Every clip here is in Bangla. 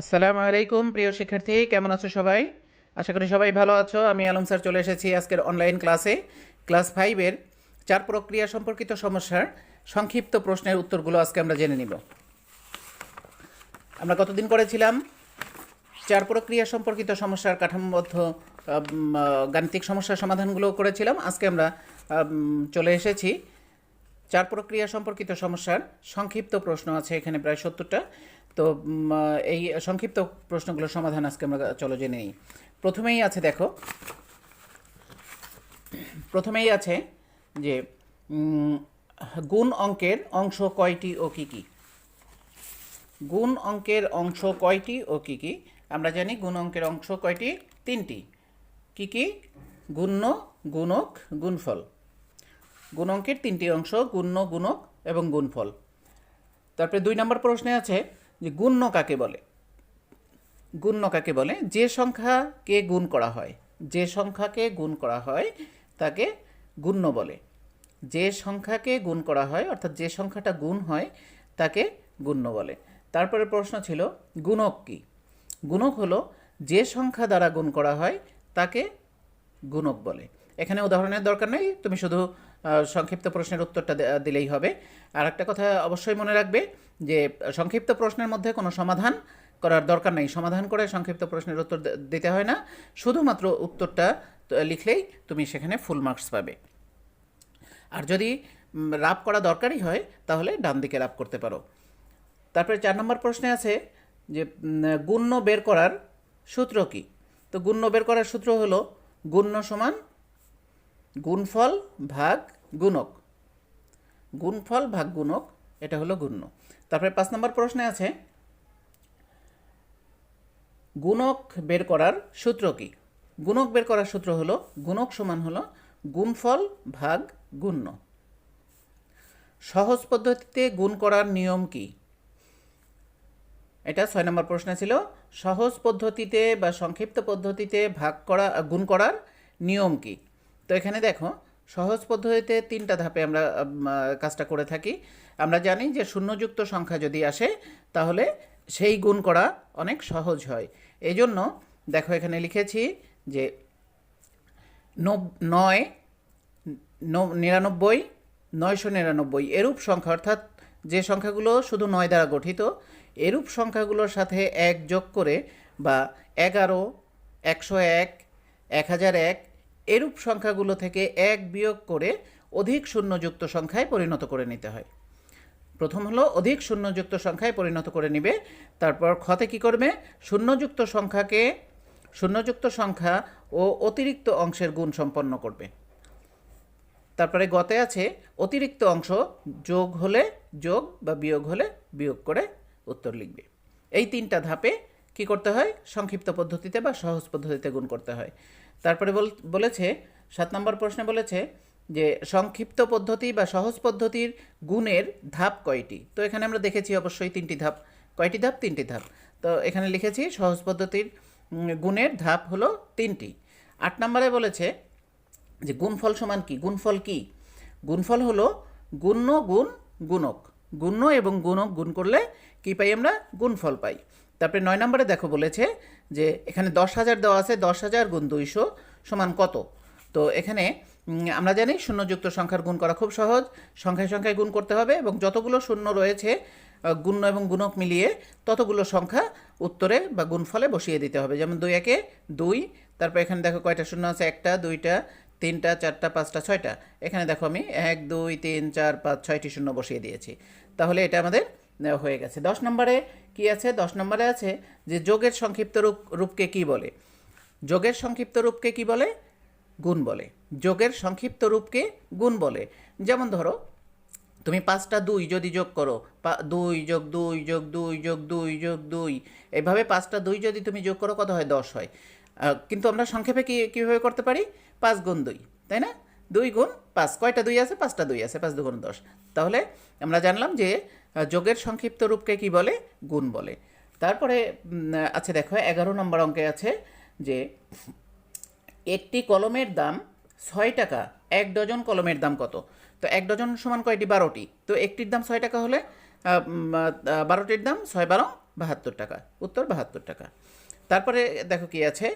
আসসালামু আলাইকুম, প্রিয় শিক্ষার্থী, কেমন আছো সবাই? আশা করি সবাই ভালো আছো। আমি আলম স্যার চলে এসেছি আজকের অনলাইন ক্লাসে ক্লাস ফাইভের চার প্রক্রিয়া সম্পর্কিত সমস্যার সংক্ষিপ্ত প্রশ্নের উত্তরগুলো আজকে আমরা জেনে নিব। আমরা কতদিন করেছিলাম? চার প্রক্রিয়া সম্পর্কিত সমস্যার কাঠামোবদ্ধ গাণিতিক সমস্যার সমাধানগুলো করেছিলাম। আজকে আমরা চলে এসেছি। চার প্রক্রিয়া সম্পর্কিত সমস্যার সংক্ষিপ্ত প্রশ্ন আছে এখানে প্রায় সত্তরটা। তো এই সংক্ষিপ্ত প্রশ্নগুলোর সমাধান আজকে আমরা চলো জেনে নিই। প্রথমেই আছে দেখো, প্রথমেই আছে যে গুণ অঙ্কের অংশ কয়টি ও কী কী? গুণ অঙ্কের অংশ কয়টি ও কী কী? আমরা জানি গুণ অঙ্কের অংশ কয়টি? তিনটি। কী কী? গুণ্য, গুণক, গুণফল। গুণ অঙ্কের তিনটি অংশ, গুণ্য, গুণক এবং গুণফল। তারপরে দুই নম্বর প্রশ্নে আছে যে গুণ্য কাকে বলে? গুণ্য কাকে বলে? যে সংখ্যাকে গুণ করা হয়, যে সংখ্যাকে গুণ করা হয় তাকে গুণ্য বলে। যে সংখ্যাকে গুণ করা হয়, অর্থাৎ যে সংখ্যাটা গুণ হয় তাকে গুণ্য বলে। তারপরে প্রশ্ন ছিল, গুণক কি? গুণক হলো যে সংখ্যা দ্বারা গুণ করা হয় তাকে গুণক বলে। এখানে উদাহরণের দরকার নেই, তুমি শুধু সংক্ষিপ্ত প্রশ্নের উত্তরটা দিলেই হবে। আর একটা কথা অবশ্যই মনে রাখবে যে, সংক্ষিপ্ত প্রশ্নের মধ্যে কোনো সমাধান করার দরকার নেই। সমাধান করে সংক্ষিপ্ত প্রশ্নের উত্তর দিতে হয় না। শুধুমাত্র উত্তরটা লিখলেই তুমি সেখানে ফুল মার্কস পাবে। আর যদি রাব করা দরকারই হয়, তাহলে ডান দিকে রাব করতে পারো। তারপরে চার নম্বর প্রশ্নে আছে যে গুণ্য বের করার সূত্র কি? তো গুণ্য বের করার সূত্র হলো, গুণ্য সমান গুণফল ভাগ গুণক। গুণফল ভাগ গুণক, এটা হলো গুণ্য। তারপরে পাঁচ নম্বর প্রশ্নে আছে, গুণক বের করার সূত্র কি? গুণক বের করার সূত্র হলো, গুণক সমান হলো গুণফল ভাগ গুণ্য। সহজ পদ্ধতিতে গুণ করার নিয়ম কি? এটা ছয় নম্বর প্রশ্ন ছিল, সহজ পদ্ধতিতে বা সংক্ষিপ্ত পদ্ধতিতে ভাগ করা, গুণ করার নিয়ম কি? তো এখানে দেখো, সহজ পদ্ধতিতে তিনটা ধাপে আমরা কাজটা করে থাকি। আমরা জানি যে শূন্যযুক্ত সংখ্যা যদি আসে, তাহলে সেই গুণ করা অনেক সহজ হয়। এই জন্য দেখো এখানে লিখেছি যে নয় নিরানব্বই, নয়শো নিরানব্বই এরূপ সংখ্যা, অর্থাৎ যে সংখ্যাগুলো শুধু নয় দ্বারা গঠিত, এরূপ সংখ্যাগুলোর সাথে এক যোগ করে বা এগারো, একশো এক এক হাজার এক এরূপ সংখ্যাগুলো থেকে এক বিয়োগ করে অধিক শূন্যযুক্ত সংখ্যায় পরিণত করে নিতে হয়। প্রথম হলো, অধিক শূন্যযুক্ত সংখ্যায় পরিণত করে নিবে। তারপর ক্ষতে কি করবে? শূন্যযুক্ত সংখ্যাকে, শূন্যযুক্ত সংখ্যা ও অতিরিক্ত অংশের গুণ সম্পন্ন করবে। তারপরে গতে আছে, অতিরিক্ত অংশ যোগ হলে যোগ বা বিয়োগ হলে বিয়োগ করে উত্তর লিখবে। এই তিনটা ধাপে কি করতে হয়? সংক্ষিপ্ত পদ্ধতিতে বা সহজ পদ্ধতিতে গুণ করতে হয়। তারপরে বল- বলেছে, সাত নম্বর প্রশ্নে বলেছে যে সংক্ষিপ্ত পদ্ধতি বা সহজ পদ্ধতির গুণের ধাপ কয়টি? তো এখানে আমরা দেখেছি অবশ্যই তিনটি ধাপ। কয়টি ধাপ? তিনটি ধাপ। তো এখানে লিখেছি, সহজ পদ্ধতির গুণের ধাপ হলো তিনটি। আট নম্বরে বলেছে যে গুণফল সমান কি? গুণফল কি? গুণফল হলো গুণ্য গুণ গুণক। গুণ্য এবং গুণক গুণ করলে কি পাই আমরা? গুণফল পাই। তারপরে নয় নম্বরে দেখো বলেছে যে এখানে দশ হাজার দেওয়া আছে, দশ হাজার গুণ দুইশো সমান কত? তো এখানে আমরা জানি শূন্যযুক্ত সংখ্যার গুণ করা খুব সহজ। সংখ্যায় সংখ্যায় গুণ করতে হবে এবং যতগুলো শূন্য রয়েছে গুণ এবং গুণক মিলিয়ে ততগুলো সংখ্যা উত্তরে বা গুণফলে বসিয়ে দিতে হবে। যেমন দুই একে দুই, তারপর এখানে দেখো কয়টা শূন্য আছে? একটা, দুইটা, তিনটা, চারটা, পাঁচটা, ছয়টা। এখানে দেখো আমি এক, দুই, তিন, চার, পাঁচ, ছয়টি শূন্য বসিয়ে দিয়েছি। তাহলে এটা আমাদের হয়ে গেছে। দশ নম্বরে কি আছে? দশ নম্বরে আছে যে যোগের সংক্ষিপ্ত রূপ, রূপকে কি বলে? যোগের সংক্ষিপ্ত রূপকে কি বলে? গুণ বলে। যোগের সংক্ষিপ্ত রূপকে গুণ বলে। যেমন ধরো, তুমি পাঁচটা দুই যদি যোগ করো দুই যোগ দুই যোগ দুই যোগ দুই যোগ দুই, এভাবে পাঁচটা দুই যদি তুমি যোগ করো, কত হয়? দশ হয়। কিন্তু আমরা সংক্ষেপে কি, কীভাবে করতে পারি? পাঁচ গুণ দুই, তাই না? দুই গুণ পাঁচ। কয়টা দুই আছে? পাঁচটা দুই আছে, পাঁচ দুগুণ দশ। তাহলে আমরা জানলাম যে যোগের সংক্ষিপ্ত রূপকে কি বলে? গুণ বলে। তারপরে আছে দেখো, এগারো নম্বর অঙ্কে আছে যে একটি কলমের দাম ছয় টাকা, এক ডজন কলমের দাম কত? তো এক ডজন সমান কয়টি? বারোটি। তো একটির দাম ছয় টাকা হলে বারোটির দাম ছয় বারো, বাহাত্তর টাকা। উত্তর বাহাত্তর টাকা। তারপরে দেখো কি আছে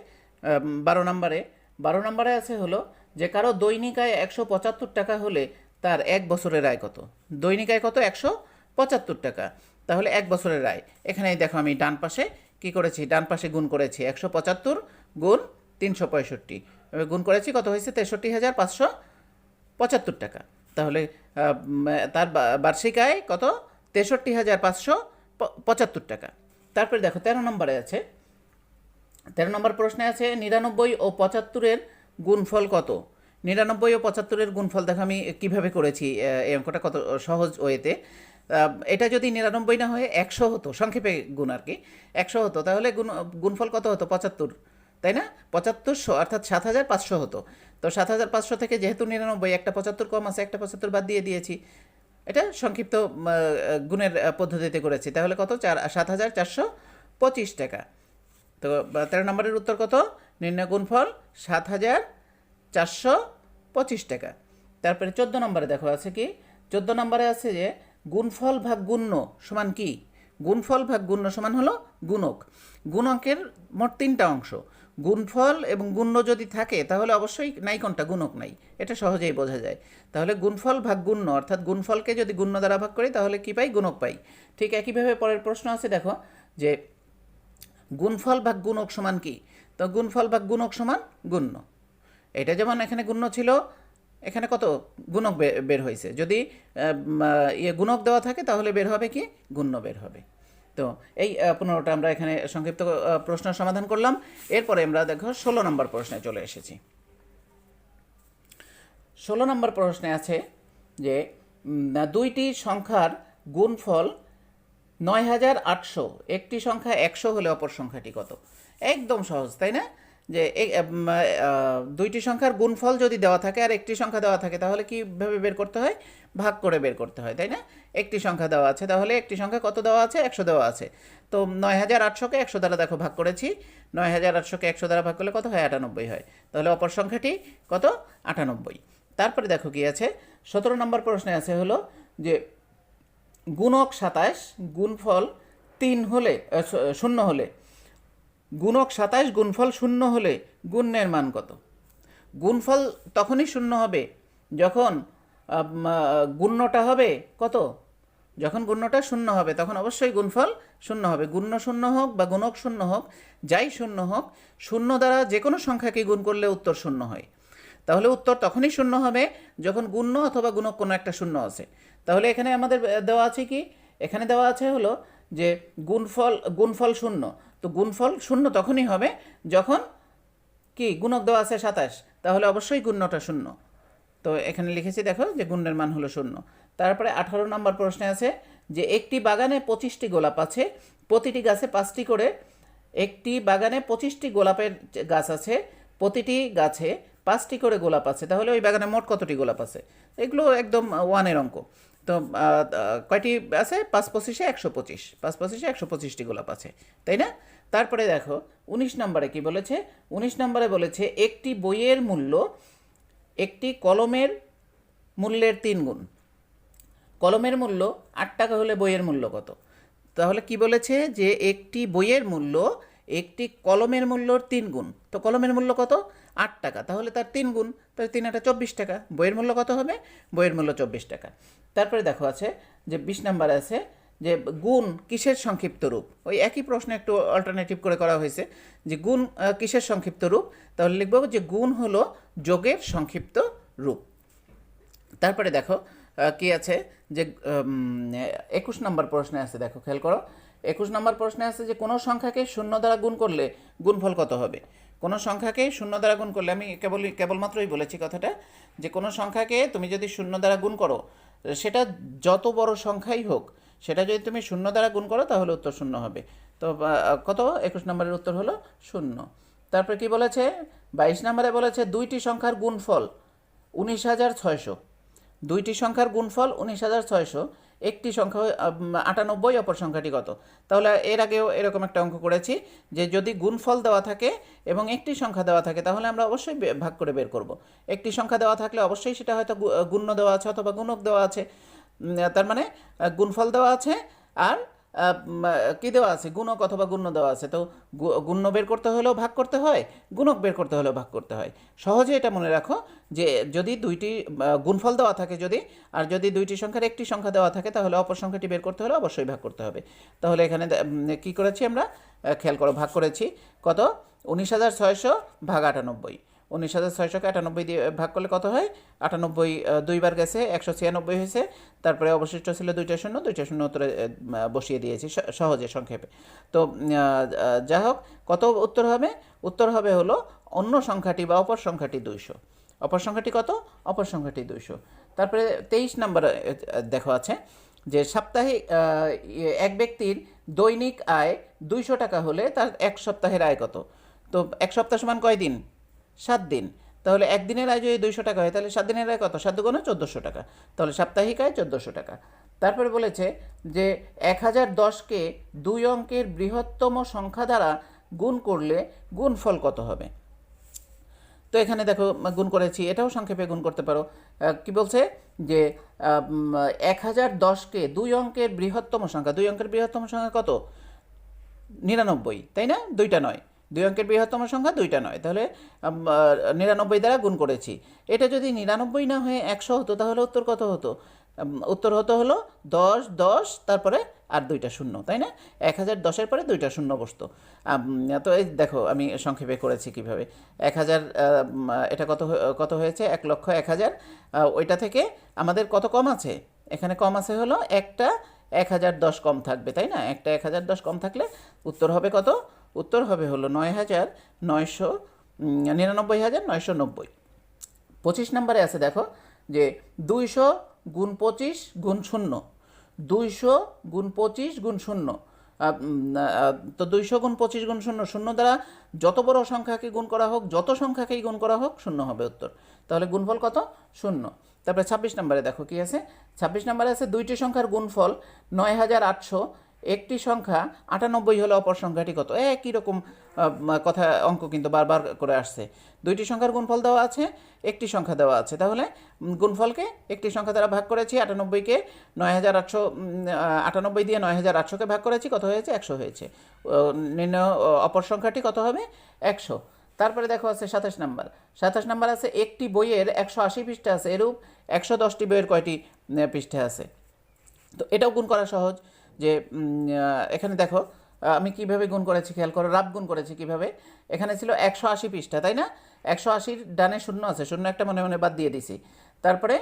বারো নম্বরে। বারো নম্বরে আছে হলো যে কারও দৈনিক আয় একশো পঁচাত্তর টাকা হলে তার এক বছরের আয় কত? দৈনিক আয় কত? একশো পঁচাত্তর টাকা। তাহলে এক বছরের আয়। এখানেই দেখো আমি ডান পাশে কি করেছি? ডান পাশে গুণ করেছি একশো পঁচাত্তর গুণ তিনশো পঁয়ষট্টি। গুণ করেছি কত হয়েছে? তেষট্টি হাজার পাঁচশো পঁচাত্তর টাকা। তাহলে তার বার্ষিক আয় কত? তেষট্টি হাজার পাঁচশো পঁচাত্তর টাকা। তারপরে দেখো, তেরো নম্বরে আছে। তেরো নম্বর প্রশ্নে আছে, নিরানব্বই ও পঁচাত্তরের গুণফল কত? নিরানব্বই ও পঁচাত্তরের গুণফল দেখো আমি কীভাবে করেছি এই অঙ্কটা কত সহজ ওয়েতে। এটা যদি নিরানব্বই না হয়ে একশো হতো, সংক্ষেপে গুণ আর কি, একশো হতো, তাহলে গুণ, গুণফল কত হতো? পঁচাত্তর, তাই না? পঁচাত্তরশো অর্থাৎ সাত হাজার পাঁচশো হতো। তো সাত হাজার পাঁচশো থেকে যেহেতু নিরানব্বই, একটা পঁচাত্তর কম আছে, একটা পঁচাত্তর বাদ দিয়ে দিয়েছি। এটা সংক্ষিপ্ত গুণের পদ্ধতিতে করেছি। তাহলে কত? চার, সাত হাজার চারশো পঁচিশ টাকা। তো তেরো নম্বরের উত্তর কত? নির্ণয় গুণফল সাত হাজার চারশো পঁচিশ টাকা। তারপরে চোদ্দ নম্বরে দেখো, আছে কি? চোদ্দ নম্বরে আছে যে গুণফল ভাগ গুণ্য সমান কি? গুণফল ভাগ গুণ্য সমান হলো গুণক। গুণকের মোট তিনটা অংশ। গুণফল এবং গুণ্য যদি থাকে, তাহলে অবশ্যই নাই কোনটা গুণক নাই। এটা সহজেই বোঝা যায়। তাহলে গুণফল ভাগ গুণ্য, অর্থাৎ গুণফলকে যদি গুণ্য দ্বারা ভাগ করি, তাহলে কি পাই? গুণক পাই। ঠিক একইভাবে পরের প্রশ্ন আছে, দেখো, যে গুণফল ভাগ গুণক সমান কি? তো গুণফল ভাগ গুণক সমান গুণ্য। এটা যেমন এখানে গুণ্য ছিল এখানে কত গুণক বের হয়েছে? যদি ইয়ে গুণক দেওয়া থাকে, তাহলে বের হবে কি? গুণ্য বের হবে। তো এই পনেরোটা আমরা এখানে সংক্ষিপ্ত প্রশ্ন সমাধান করলাম। এরপরে আমরা দেখো ষোলো নম্বর প্রশ্নে চলে এসেছি। ষোলো নম্বর প্রশ্নে আছে যে দুইটি সংখ্যার গুণফল নয় হাজার আটশো। একটি সংখ্যা একশো হলে অপর সংখ্যাটি কত? একদম সহজ, তাই না? যে দুইটি সংখ্যার গুণফল যদি দেওয়া থাকে আর একটি সংখ্যা দেওয়া থাকে, তাহলে কীভাবে বের করতে হয়? ভাগ করে বের করতে হয়, তাই না? একটি সংখ্যা দেওয়া আছে, তাহলে একটি সংখ্যা কত দেওয়া আছে? একশো দেওয়া আছে। তো নয় হাজার আটশোকে একশো দ্বারা দেখো ভাগ করেছি। নয় হাজার আটশোকে একশো দ্বারা ভাগ করলে কত হয়? আটানব্বই হয়। তাহলে অপর সংখ্যাটি কত? আটানব্বই। তারপরে দেখো কি আছে? সতেরো নম্বর প্রশ্নে আছে হলো যে গুণক সাতাশ, গুণফল তিন হলে শূন্য হলে গুণক সাতাশ গুণফল শূন্য হলে গুণের মান কত? গুণফল তখনই শূন্য হবে যখন গুণ্যটা হবে কত? যখন গুণ্যটা শূন্য হবে, তখন অবশ্যই গুণফল শূন্য হবে। গুণ্য শূন্য হোক বা গুণক শূন্য হোক, যাই শূন্য হোক, শূন্য দ্বারা যে কোনো সংখ্যাকে গুণ করলে উত্তর শূন্য হয়। তাহলে উত্তর তখনই শূন্য হবে যখন গুণ্য অথবা গুণক কোনো একটা শূন্য আছে। তাহলে এখানে আমাদের দেওয়া আছে কি? এখানে দেওয়া আছে হলো যে গুণফল গুণফল শূন্য। তো গুণফল শূন্য তখনই হবে যখন কি? গুণক দেওয়া আছে সাতাশ। তাহলে অবশ্যই গুণ্যটা শূন্য। তো এখানে লিখেছি, দেখো, যে গুণের মান হলো শূন্য। তারপরে আঠারো নম্বর প্রশ্নে আছে যে একটি বাগানে পঁচিশটি গোলাপ আছে, প্রতিটি গাছে পাঁচটি করে, একটি বাগানে পঁচিশটি গোলাপের গাছ আছে, প্রতিটি গাছে পাঁচটি করে গোলাপ আছে। তাহলে ওই বাগানে মোট কতটি গোলাপ আছে? এগুলো একদম ওয়ানের অঙ্ক। তো কয়টি আছে? পাঁচ পঁচিশে একশো পঁচিশ। পাঁচ পঁচিশে একশো পঁচিশটি গোলাপ আছে, তাই না? তারপরে দেখো, উনিশ নম্বরে কি বলেছে? উনিশ নম্বরে বলেছে, একটি বইয়ের মূল্য একটি কলমের মূল্যের তিন গুণ। কলমের মূল্য আট টাকা হলে বইয়ের মূল্য কত? তাহলে কি বলেছে যে, একটি বইয়ের মূল্য একটি কলমের মূল্যর তিন গুণ। তো কলমের মূল্য কত? আট টাকা। তাহলে তার তিন গুণ, তাহলে তিন আটা চব্বিশ টাকা। বইয়ের মূল্য কত হবে? বইয়ের মূল্য চব্বিশ টাকা। তারপরে দেখো আছে যে বিশ নাম্বার আছে যে গুণ কিসের সংক্ষিপ্ত রূপ? ওই একই প্রশ্ন একটু অল্টারনেটিভ করে করা হয়েছে যে গুণ কিসের সংক্ষিপ্ত রূপ? তাহলে লিখব যে গুণ হলো যোগের সংক্ষিপ্ত রূপ। তারপরে দেখো কি আছে যে একুশ নম্বর প্রশ্নে আছে, দেখো খেয়াল করো। একুশ নম্বর প্রশ্নে আছে যে কোনো সংখ্যাকে শূন্য দ্বারা গুণ করলে গুণফল কত হবে? কোনো সংখ্যাকে শূন্য দ্বারা গুণ করলে, আমি কেবল কেবলমাত্রই বলেছি কথাটা, যে কোনো সংখ্যাকে তুমি যদি শূন্য দ্বারা গুণ করো, সেটা যত বড় সংখ্যাই হোক, সেটা যদি তুমি শূন্য দ্বারা গুণ করো, তাহলে উত্তর শূন্য হবে। তো কত? একুশ নম্বরের উত্তর হলো শূন্য। তারপরে কি বলেছে? বাইশ নম্বরে বলেছে, দুইটি সংখ্যার গুণফল উনিশ হাজার ছয়শো। দুইটি সংখ্যার গুণফল উনিশ হাজার ছয়শো। একটি সংখ্যা আটানব্বই, অপর সংখ্যাটি কত? তাহলে এর আগেও এরকম একটা অঙ্ক করেছি যে যদি গুণফল দেওয়া থাকে এবং একটি সংখ্যা দেওয়া থাকে, তাহলে আমরা অবশ্যই ভাগ করে বের করব। একটি সংখ্যা দেওয়া থাকলে অবশ্যই সেটা হয়তো গুণ্য দেওয়া আছে অথবা গুণক দেওয়া আছে। তার মানে গুণফল দেওয়া আছে আর কি দেওয়া আছে? গুণক অথবা গুণ্য দেওয়া আছে। তো গুণ্য বের করতে হলেও ভাগ করতে হয়, গুণক বের করতে হলেও ভাগ করতে হয়। সহজে এটা মনে রাখো যে যদি দুইটি গুণফল দেওয়া থাকে যদি, আর যদি দুইটি সংখ্যার একটি সংখ্যা দেওয়া থাকে, তাহলে অপর সংখ্যাটি বের করতে হলে অবশ্যই ভাগ করতে হবে। তাহলে এখানে কি করেছি আমরা? খেয়াল করো, ভাগ করেছি। কত? উনিশ হাজার ছয়শো ভাগ আটানব্বই। উনিশ হাজার ছয়শোকে আটানব্বই দিয়ে ভাগ করলে কত হয়? আটানব্বই দুইবার গেছে, একশো ছিয়ানব্বই হয়েছে। তারপরে অবশিষ্ট ছিল দুইটা শূন্য দুইটা শূন্য উত্তরে বসিয়ে দিয়েছি সহজে সংক্ষেপে। তো যা হোক, কত উত্তর হবে? উত্তর হবে হলো অন্য সংখ্যাটি বা অপর সংখ্যাটি দুইশো। অপর সংখ্যাটি কত? অপর সংখ্যাটি দুইশো। তারপরে তেইশ নম্বর দেখো আছে যে সাপ্তাহিক এক ব্যক্তির দৈনিক আয় দুইশো টাকা হলে তার এক সপ্তাহের আয় কত? তো এক সপ্তাহ সমান কয় দিন সাত দিন। তাহলে একদিনের আয় যদি দুইশো টাকা হয়, তাহলে সাত দিনের আয় কত? সাত দুগুণে চোদ্দোশো টাকা। তাহলে সাপ্তাহিক আয় চোদ্দোশো টাকা। তারপরে বলেছে যে এক হাজার দশকে দুই অঙ্কের বৃহত্তম সংখ্যা দ্বারা গুণ করলে গুণফল কত হবে? তো এখানে দেখো, গুণ করেছি, এটাও সংক্ষেপে গুণ করতে পারো। কি বলছে? যে এক হাজার দশকে দুই অঙ্কের বৃহত্তম সংখ্যা, দুই অঙ্কের বৃহত্তম সংখ্যা কত? নিরানব্বই, তাই না? দুইটা নয়। দুই অঙ্কের বৃহত্তম সংখ্যা দুইটা নয়। তাহলে নিরানব্বই দ্বারা গুণ করেছি। এটা যদি নিরানব্বই না হয়ে একশো হতো, তাহলে উত্তর কত হতো? উত্তর হতো হলো দশ দশ, তারপরে আর দুইটা শূন্য, তাই না? এক হাজার দশের পরে দুইটা শূন্য বসতো। তো এই দেখো, আমি সংক্ষেপে করেছি কীভাবে। এক হাজার এটা কত কত হয়েছে? এক লক্ষ এক হাজার। ওইটা থেকে আমাদের কত কম আছে? এখানে কম আছে হলো একটা, এক হাজার দশ কম থাকবে, তাই না? একটা এক হাজার দশ কম থাকলে উত্তর হবে কত? উত্তর হবে হলো নয় হাজার নয়শো নিরানব্বই হাজার নয়শো নব্বই। পঁচিশ নম্বরে আছে দেখো যে দুইশো গুণ পঁচিশ গুণ শূন্য, দুইশো গুণ পঁচিশ গুণ শূন্য। তো দুইশো গুণ পঁচিশ গুণ শূন্য শূন্য দ্বারা যত বড় সংখ্যাকে গুণ করা হোক, যত সংখ্যাকেই গুণ করা হোক, শূন্য হবে উত্তর। তাহলে গুণফল কত? শূন্য। তারপরে ছাব্বিশ নম্বরে দেখো কি আছে? ছাব্বিশ নম্বরে আছে দুইটি সংখ্যার গুণফল নয় হাজার আটশো একটি সংখ্যা আটানব্বই হলে অপর সংখ্যাটি কত? একই রকম কথা, অঙ্ক কিন্তু বারবার করে আসছে। দুইটি সংখ্যার গুণফল দেওয়া আছে, একটি সংখ্যা দেওয়া আছে। তাহলে গুণফলকে একটি সংখ্যা দ্বারা ভাগ করেছি, আটানব্বইকে নয় হাজার আটশো আটানব্বই দিয়ে নয় হাজার আটশোকে ভাগ করেছি, কত হয়েছে? একশো হয়েছে। নির্ণয় অপর সংখ্যাটি কত হবে? একশো। তারপরে দেখো আছে সাতাশ নাম্বার। সাতাশ নাম্বার আছে, একটি বইয়ের একশো আশি পৃষ্ঠা আছে, এরূপ একশো দশটি বইয়ের কয়টি পৃষ্ঠা আছে? তো এটাও গুণ করা সহজ। যে এখানে দেখো আমি কীভাবে গুণ করেছি খেয়াল করো, রাব গুণ করেছি কীভাবে? এখানে ছিল একশো আশি পৃষ্ঠা, তাই না? একশো আশির ডানে শূন্য আছে, শূন্য একটা মনে মনে বাদ দিয়ে দিছি তারপরে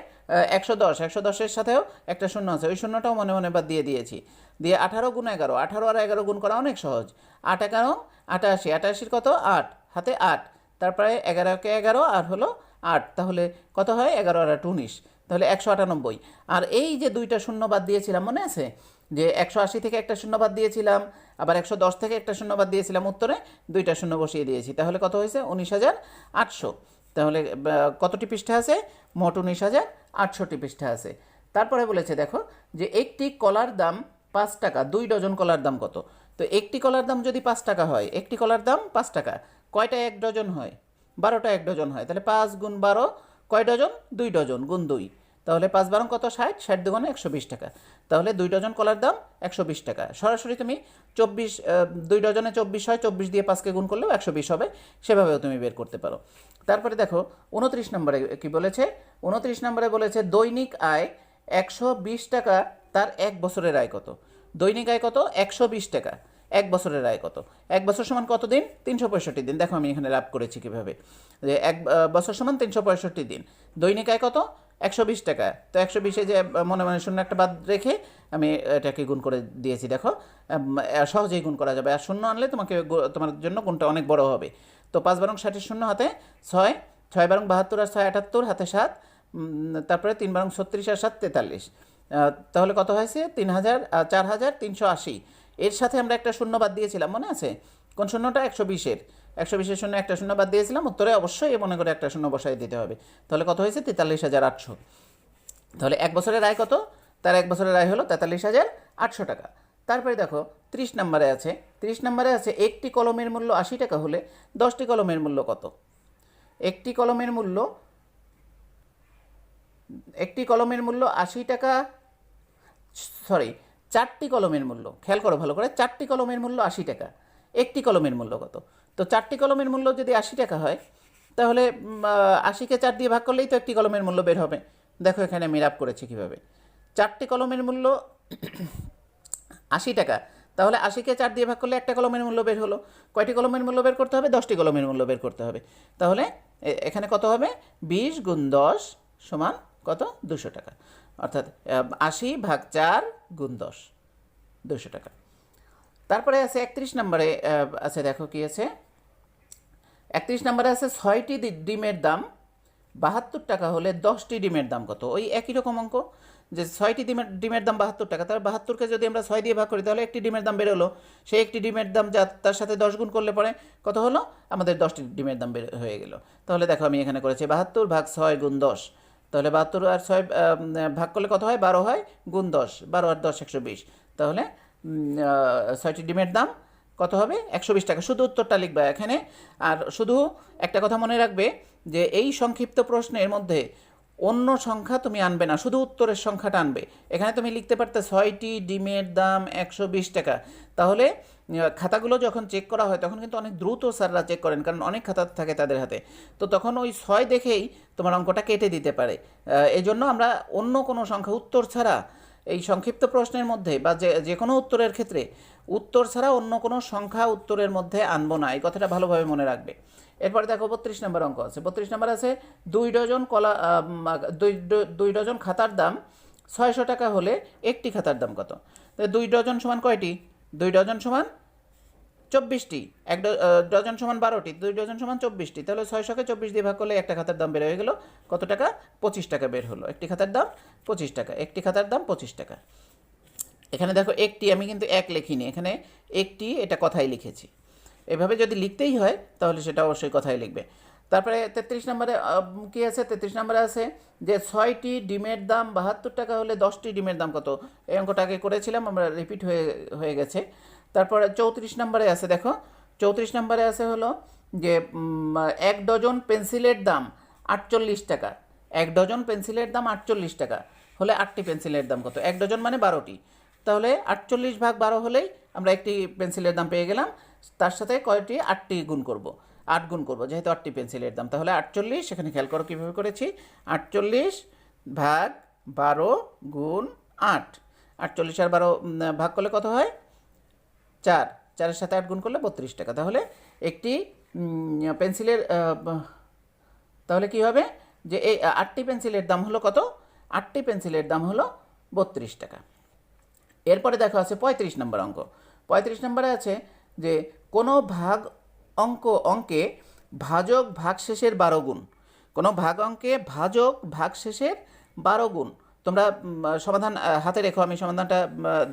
একশো দশ, একশো দশের সাথেও একটা শূন্য আছে, ওই শূন্যটাও মনে মনে বাদ দিয়ে দিয়েছি। দিয়ে আঠারো গুণ এগারো, আঠারো আর এগারো গুণ করা অনেক সহজ। আট এগারো, আটাশি, আটাশির কত? আট, হাতে আট। তারপরে এগারোকে এগারো আর হলো আট, তাহলে কত হয়? এগারো আর আট, উনিশ। তাহলে একশো আটানব্বই। আর এই যে দুইটা শূন্য বাদ দিয়েছিলাম, মনে আছে? যে একশো আশি থেকে একটা শূন্য বাদ দিয়েছিলাম, আবার একশো দশ থেকে একটা শূন্য বাদ দিয়েছিলাম, উত্তরে দুইটা শূন্য বসিয়ে দিয়েছি। তাহলে কত হয়েছে? উনিশ হাজার আটশো। তাহলে কতটি পৃষ্ঠা আছে? মোট উনিশ হাজার আটশোটি পৃষ্ঠা আছে। তারপরে বলেছে, দেখো, যে একটি কলার দাম পাঁচ টাকা, দুই ডজন কলার দাম কত? তো একটি কলার দাম যদি পাঁচ টাকা হয়, একটি কলার দাম পাঁচ টাকা, কয়টা এক ডজন হয়? বারোটা এক ডজন হয়। তাহলে পাঁচ গুণ বারো, কয় ডজন? দুই ডজন, গুণ দুই। তাহলে পাঁচ বারং কত? ষাট ষাট দুগুণে একশো বিশ টাকা। তাহলে দুই ডজন কলার দাম একশো বিশ টাকা। সরাসরি তুমি চব্বিশ দুই ডজনে চব্বিশ হয়, চব্বিশ দিয়ে পাঁচকে গুণ করলেও একশো বিশ হবে, সেভাবেও তুমি বের করতে পারো। তারপরে দেখো, উনত্রিশ নম্বরে কি বলেছে? উনত্রিশ নম্বরে বলেছে, দৈনিক আয় একশো বিশ টাকা, তার এক বছরের আয় কত? দৈনিক আয় কত? একশো বিশ টাকা, এক বছরের আয় কত? এক বছর সমান কত দিন? তিনশো পঁয়ষট্টি দিন। দেখো আমি এখানে লাভ করেছি কীভাবে। যে এক বছর সমান তিনশো পঁয়ষট্টি দিন। দৈনিক আয় কত? একশো বিশ টাকা। তো একশো বিশে যে মনে মনে শূন্য একটা বাদ রেখে আমি এটাকে গুণ করে দিয়েছি, দেখো। সহজেই গুণ করা যাবে। আর শূন্য আনলে তোমাকে তোমার জন্য গুণটা অনেক বড় হবে। তো পাঁচ বারং ষাটের শূন্য হাতে ছয় ছয় বারং বাহাত্তর আর ছয় আটাত্তর হাতে সাত তারপরে তিন বারং ছত্রিশ আর সাত তেতাল্লিশ। তাহলে কত হয়েছে? তিন হাজার চার হাজার তিনশো আশি। এর সাথে আমরা একটা শূন্য বাদ দিয়েছিলাম, মনে আছে? কোন শূন্যটা? একশো বিশের। একশো বিশের শূন্য একটা শূন্য বাদ দিয়েছিলাম, উত্তরে অবশ্যই মনে করে একটা শূন্য বসাই দিতে হবে। তাহলে কত হয়েছে? তেতাল্লিশ হাজার আটশো। তাহলে এক বছরের আয় কত? তার এক বছরের আয় হলো তেতাল্লিশ হাজার আটশো টাকা। তারপরে দেখো, ত্রিশ নম্বরে আছে। ত্রিশ নম্বরে আছে, একটি কলমের মূল্য আশি টাকা হলে দশটি কলমের মূল্য কত? একটি কলমের মূল্য, একটি কলমের মূল্য আশি টাকা সরি চারটি কলমের মূল্য। খেয়াল করো ভালো করে, চারটি কলমের মূল্য আশি টাকা। একটি কলমের মূল্য কত? তো চারটি কলমের মূল্য যদি আশি টাকা হয়, তাহলে আশিকে চার দিয়ে ভাগ করলেই তো একটি কলমের মূল্য বের হবে। দেখো এখানে আমি রাপ করেছি কীভাবে। চারটি কলমের মূল্য আশি টাকা, তাহলে আশিকে চার দিয়ে ভাগ করলে একটা কলমের মূল্য বের হলো। কয়টি কলমের মূল্য বের করতে হবে? দশটি কলমের মূল্য বের করতে হবে। তাহলে এখানে কত হবে? বিশ গুণ দশ সমান কত? দুশো টাকা। অর্থাৎ আশি ভাগ চার গুণ দশ, দুশো টাকা। তারপরে আছে একত্রিশ নম্বরে আছে দেখো কি আছে? একত্রিশ নম্বরে আছে ছয়টি ডিমের দাম, বাহাত্তর টাকা হলে দশটি ডিমের দাম কত? ওই একই রকম অঙ্ক, যে ছয়টি ডিমের ডিমের দাম বাহাত্তর টাকা তার বাহাত্তরকে যদি আমরা ছয় দিয়ে ভাগ করি, তাহলে একটি ডিমের দাম বেরোলো। সেই একটি ডিমের দাম যা, তার সাথে দশ গুণ করলে পরে কত হলো? আমাদের দশটি ডিমের দাম বের, হয়ে গেল। তাহলে দেখো আমি এখানে করেছি বাহাত্তর ভাগ ছয় গুণ দশ। তাহলে বাহাত্তর আর ছয় ভাগ করলে কত হয়? বারো হয়? গুণ দশ। বারো আর দশ, একশো বিশ। তাহলে ছয়টি ডিমের দাম কত হবে? একশো বিশ টাকা। শুধু উত্তরটা লিখবে এখানে। আর শুধু একটা কথা মনে রাখবে যে এই সংক্ষিপ্ত প্রশ্নের মধ্যে অন্য সংখ্যা তুমি আনবে না, শুধু উত্তরের সংখ্যাটা আনবে। এখানে তুমি লিখতে পারতে ছয়টি ডিমের দাম একশো বিশ টাকা। তাহলে খাতাগুলো যখন চেক করা হয়, তখন কিন্তু অনেক দ্রুত স্যাররা চেক করেন, কারণ অনেক খাতা থাকে তাদের হাতে। তো তখন ওই ছয় দেখেই তোমার অঙ্কটা কেটে দিতে পারে। এই জন্য আমরা অন্য কোনো সংখ্যা, উত্তর ছাড়া এই সংক্ষিপ্ত প্রশ্নের মধ্যে বা যে যে কোনো উত্তরের ক্ষেত্রে উত্তর ছাড়া অন্য কোনো সংখ্যা উত্তরের মধ্যে আনব না। এই কথাটা ভালোভাবে মনে রাখবে। এরপরে দেখো বত্রিশ নম্বর অঙ্ক আছে। বত্রিশ নম্বর আছে, দুই ডজন কলা দুই দুই ডজন খাতার দাম ছয়শো টাকা হলে একটি খাতার দাম কত? দুই ডজন সমান কয়টি? দুই ডজন সমান চব্বিশটি। এক ডজন সমান বারোটি, দুই ডজন সমান চব্বিশটি। তাহলে ছয়শোকে চব্বিশ দিয়ে ভাগ করলে একটা খাতার দাম বের হয়ে গেল কত টাকা? পঁচিশ টাকা বের হলো। একটি খাতার দাম পঁচিশ টাকা, একটি খাতার দাম পঁচিশ টাকা। এখানে দেখো একটি, আমি কিন্তু এক লিখিনি। এখানে একটি, এটা কথাই লিখেছি। এভাবে যদি লিখতেই হয়, তাহলে সেটা অবশ্যই কথাই লিখবে। তারপরে তেত্রিশ নম্বরে কী আছে? তেত্রিশ নম্বরে আছে যে ছয়টি ডিমের দাম বাহাত্তর টাকা হলে দশটি ডিমের দাম কত? এই অঙ্কটা আগে করেছিলাম, আমরা রিপিট হয়ে হয়ে গেছে। তারপরে চৌত্রিশ নম্বরে আছে, দেখো। চৌত্রিশ নম্বরে আছে হলো যে এক ডজন পেন্সিলের দাম আটচল্লিশ টাকা। এক ডজন পেন্সিলের দাম আটচল্লিশ টাকা। হলে আটটি পেন্সিলের দাম কত? এক ডজন মানে বারোটি। তাহলে আটচল্লিশ ভাগ বারো হলেই আমরা একটি পেন্সিলের দাম পেয়ে গেলাম। তার সাথে কয়টি? আটটি গুণ করব। আট গুণ করব, যেহেতু আটটি পেন্সিলের দাম। তাহলে আটচল্লিশ এখানে খেয়াল করো কীভাবে করেছি। আটচল্লিশ ভাগ বারো গুণ আট। আটচল্লিশ আর বারো ভাগ করলে কত হয়? চার, চারের সাথে আট গুণ করলে বত্রিশ টাকা। তাহলে একটি পেন্সিলের তাহলে কি হবে? যে এই আটটি পেন্সিলের দাম হলো কত? আটটি পেন্সিলের দাম হলো বত্রিশ টাকা। এরপরে দেখো আছে পঁয়ত্রিশ নম্বর অঙ্ক। পঁয়ত্রিশ নম্বরে আছে যে কোনো ভাগ অঙ্ক, অঙ্কে ভাজক ভাগশেষের বারো গুণ। কোনো ভাগ অঙ্কে ভাজক ভাগশেষের বারো গুণ। তোমরা সমাধান হাতে রেখো, আমি সমাধানটা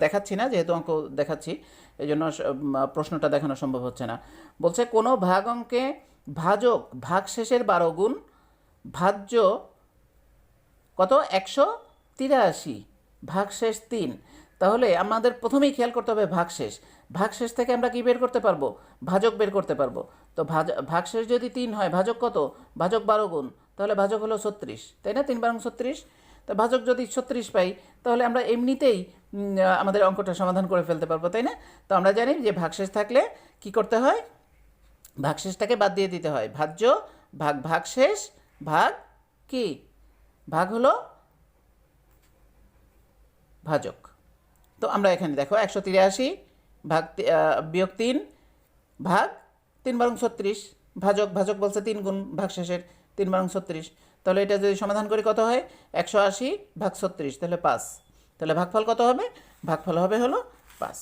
দেখাচ্ছি না, যেহেতু অঙ্ক দেখাচ্ছি এই জন্য প্রশ্নটা দেখানো সম্ভব হচ্ছে না। বলছে, কোনো ভাগ অঙ্কে ভাজক ভাগশেষের বারো গুণ ভাজ্য কত? একশো তিরাশি। ভাগশেষ তিন। তাহলে আমাদের প্রথমেই খেয়াল করতে হবে ভাগশেষ। ভাগশেষ থেকে আমরা কি বের করতে পারব? ভাজক বের করতে পারব। তো ভাজ, ভাগশেষ যদি তিন হয়, ভাজক কত? ভাজক বারো গুণ। তাহলে ভাজক হলো ছত্রিশ। তাই না? তিন বারং ছত্রিশ। তো ভাজক যদি ছত্রিশ পাই, তাহলে আমরা এমনিতেই আমাদের অঙ্কটা সমাধান করে ফেলতে পারব, তাই না? তো আমরা জানি যে ভাগশেষ থাকলে কি করতে হয়? ভাগশেষটাকে বাদ দিয়ে দিতে হয়। ভাজ্য, ভাগ ভাগশেষ, ভাগ কি? ভাগ হলো ভাজক। তো আমরা এখানে দেখো, একশো তিরাশি, ভাগ বিয়োগ তিন, ভাগ তিন বারং ছত্রিশ। ভাজক ভাজক বলছে তিন গুণ ভাগশেষের, তিন বারং ছত্রিশ। তাহলে এটা যদি সমাধান করি কত হয়? একশো আশি ভাগ ছত্রিশ, তাহলে পাঁচ। তাহলে ভাগফল কত হবে? ভাগফল হবে হলো পাঁচ।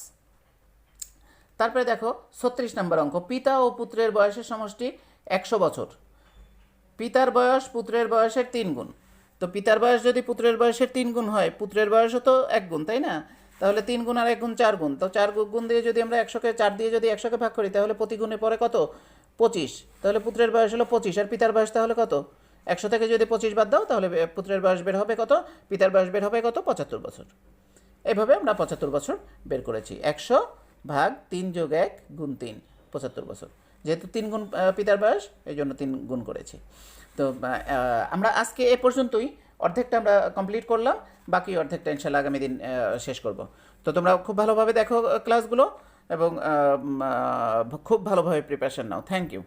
তারপরে দেখো, ছত্রিশ নম্বর অঙ্ক। পিতা ও পুত্রের বয়সের সমষ্টি একশো বছর। পিতার বয়স পুত্রের বয়সের তিন গুণ। তো পিতার বয়স যদি পুত্রের বয়সের তিন গুণ হয়, পুত্রের বয়সও তো এক গুণ, তাই না? তাহলে তিন গুণ আর এক গুণ চার গুণ। তো চার গুণ দিয়ে যদি আমরা একশোকে চার দিয়ে যদি একশোকে ভাগ করি, তাহলে প্রতি গুণে পরে কত? পঁচিশ। তাহলে পুত্রের বয়স হলো পঁচিশ, আর পিতার বয়স তাহলে কত? একশো থেকে যদি পঁচিশ বাদ দাও, তাহলে পুত্রের বয়স বের হবে কত? পিতার বয়স বের হবে কত? পঁচাত্তর বছর। এইভাবে আমরা পঁচাত্তর বছর বের করেছি। একশো ভাগ তিন যোগ এক গুণ তিন, পঁচাত্তর বছর। যেহেতু তিন গুণ পিতার বয়স, এই জন্য তিন গুণ করেছি। তো আমরা আজকে এ পর্যন্তই। অর্ধেকটা আমরা কমপ্লিট করলাম। বাকি অর্ধেকটা ইনশাল্লাহ আগামী দিন শেষ করব। তো তোমরা খুব ভালোভাবে দেখো ক্লাসগুলো এবং খুব ভালোভাবে প্রিপারেশন নাও। Thank you